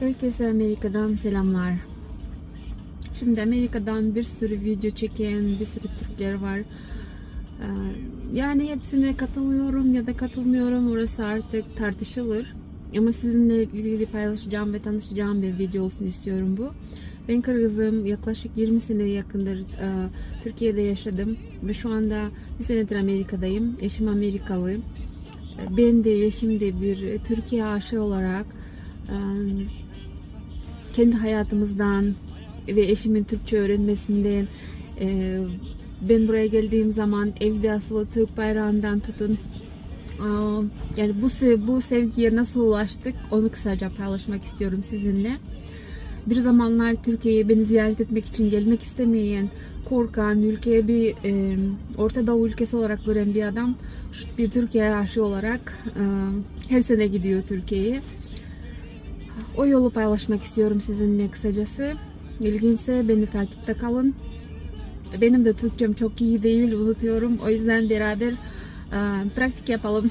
Herkese Amerika'dan selamlar. Şimdi Amerika'dan bir sürü video çeken bir sürü Türkler var. Ee, Yani hepsine katılıyorum ya da katılmıyorum. Orası artık tartışılır. Ama sizinle ilgili paylaşacağım ve tanışacağım bir video olsun istiyorum bu. Ben Kırgızım. Yaklaşık 20 sene yakındır e, Türkiye'de yaşadım. Ve şu anda bir senedir Amerika'dayım. Eşim Amerikalı. E, Ben de eşim de bir Türkiye aşığı olarak e, kendi hayatımızdan ve eşimin Türkçe öğrenmesinden e, ben buraya geldiğim zaman evde asılı Türk bayrağından tutun Aa, yani bu bu sevgiye nasıl ulaştık onu kısaca paylaşmak istiyorum sizinle. Bir zamanlar Türkiye'ye beni ziyaret etmek için gelmek istemeyen, korkan, ülkeye bir e, Orta Doğu ülkesi olarak gören bir adam bir Türkiye aşığı olarak e, her sene gidiyor Türkiye'ye. O yolu paylaşmak istiyorum sizinle kısacası. İlginçse beni takipte kalın. Benim de Türkçem çok iyi değil, unutuyorum. O yüzden beraber e, pratik yapalım.